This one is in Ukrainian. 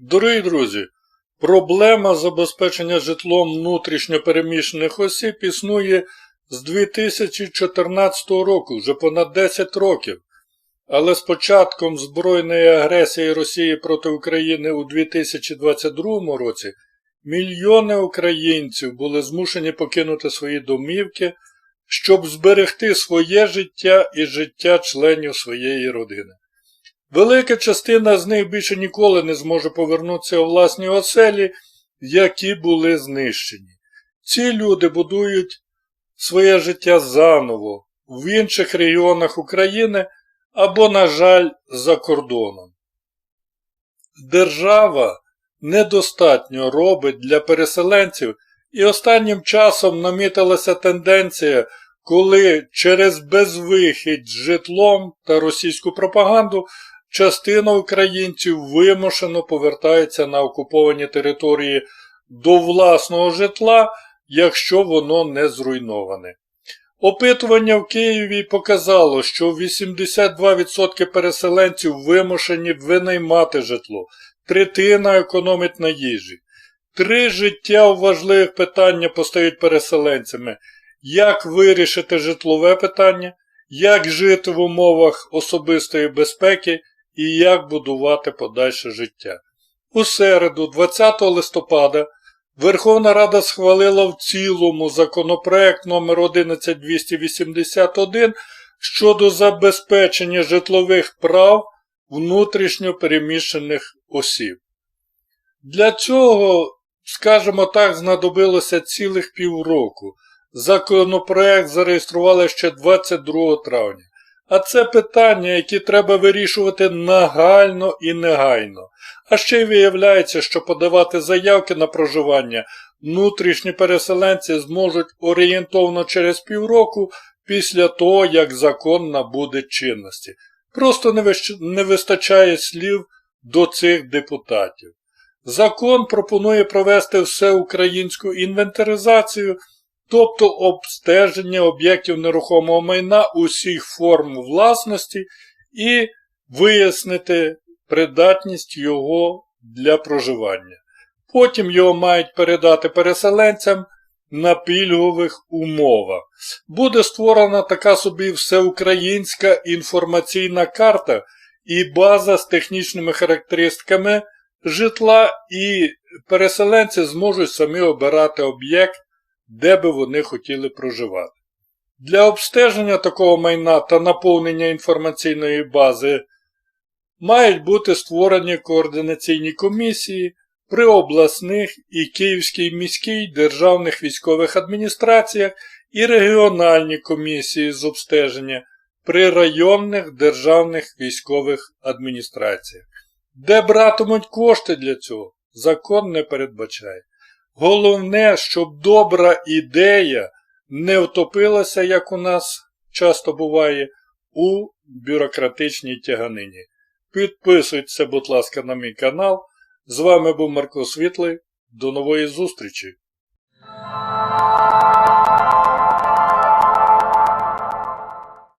Дорогі друзі, проблема забезпечення житлом внутрішньопереміщених осіб існує з 2014 року, вже понад 10 років. Але з початком збройної агресії Росії проти України у 2022 році мільйони українців були змушені покинути свої домівки, щоб зберегти своє життя і життя членів своєї родини. Велика частина з них більше ніколи не зможе повернутися у власні оселі, які були знищені. Ці люди будують своє життя заново в інших регіонах України або, на жаль, за кордоном. Держава недостатньо робить для переселенців, і останнім часом намітилася тенденція, коли через безвихідь з житлом та російську пропаганду частина українців вимушено повертається на окуповані території до власного житла, якщо воно не зруйноване. Опитування в Києві показало, що 82% переселенців вимушені винаймати житло, третина економить на їжі. Три життя важливих питання постають переселенцями. Як вирішити житлове питання, як жити в умовах особистої безпеки і як будувати подальше життя. У середу, 20 листопада, Верховна Рада схвалила в цілому законопроект номер 11281 щодо забезпечення житлових прав внутрішньо переміщених осіб. Для цього, скажімо так, знадобилося цілих півроку. Законопроект зареєстрували ще 22 травня. А це питання, які треба вирішувати нагально і негайно. А ще й виявляється, що подавати заявки на проживання внутрішні переселенці зможуть орієнтовно через півроку після того, як закон набуде чинності. Просто не, вистачає слів до цих депутатів. Закон пропонує провести всеукраїнську інвентаризацію, тобто обстеження об'єктів нерухомого майна усіх форм власності і вияснити придатність його для проживання. Потім його мають передати переселенцям на пільгових умовах. Буде створена така собі всеукраїнська інформаційна карта і база з технічними характеристиками житла, і переселенці зможуть самі обирати об'єкт, де би вони хотіли проживати. Для обстеження такого майна та наповнення інформаційної бази мають бути створені координаційні комісії при обласних і Київській міській державних військових адміністраціях і регіональні комісії з обстеження при районних державних військових адміністраціях. Де братимуть кошти для цього, закон не передбачає. Головне, щоб добра ідея не втопилася, як у нас часто буває, у бюрократичній тяганині. Підписуйтеся, будь ласка, на мій канал. З вами був Марко Світлий. До нової зустрічі!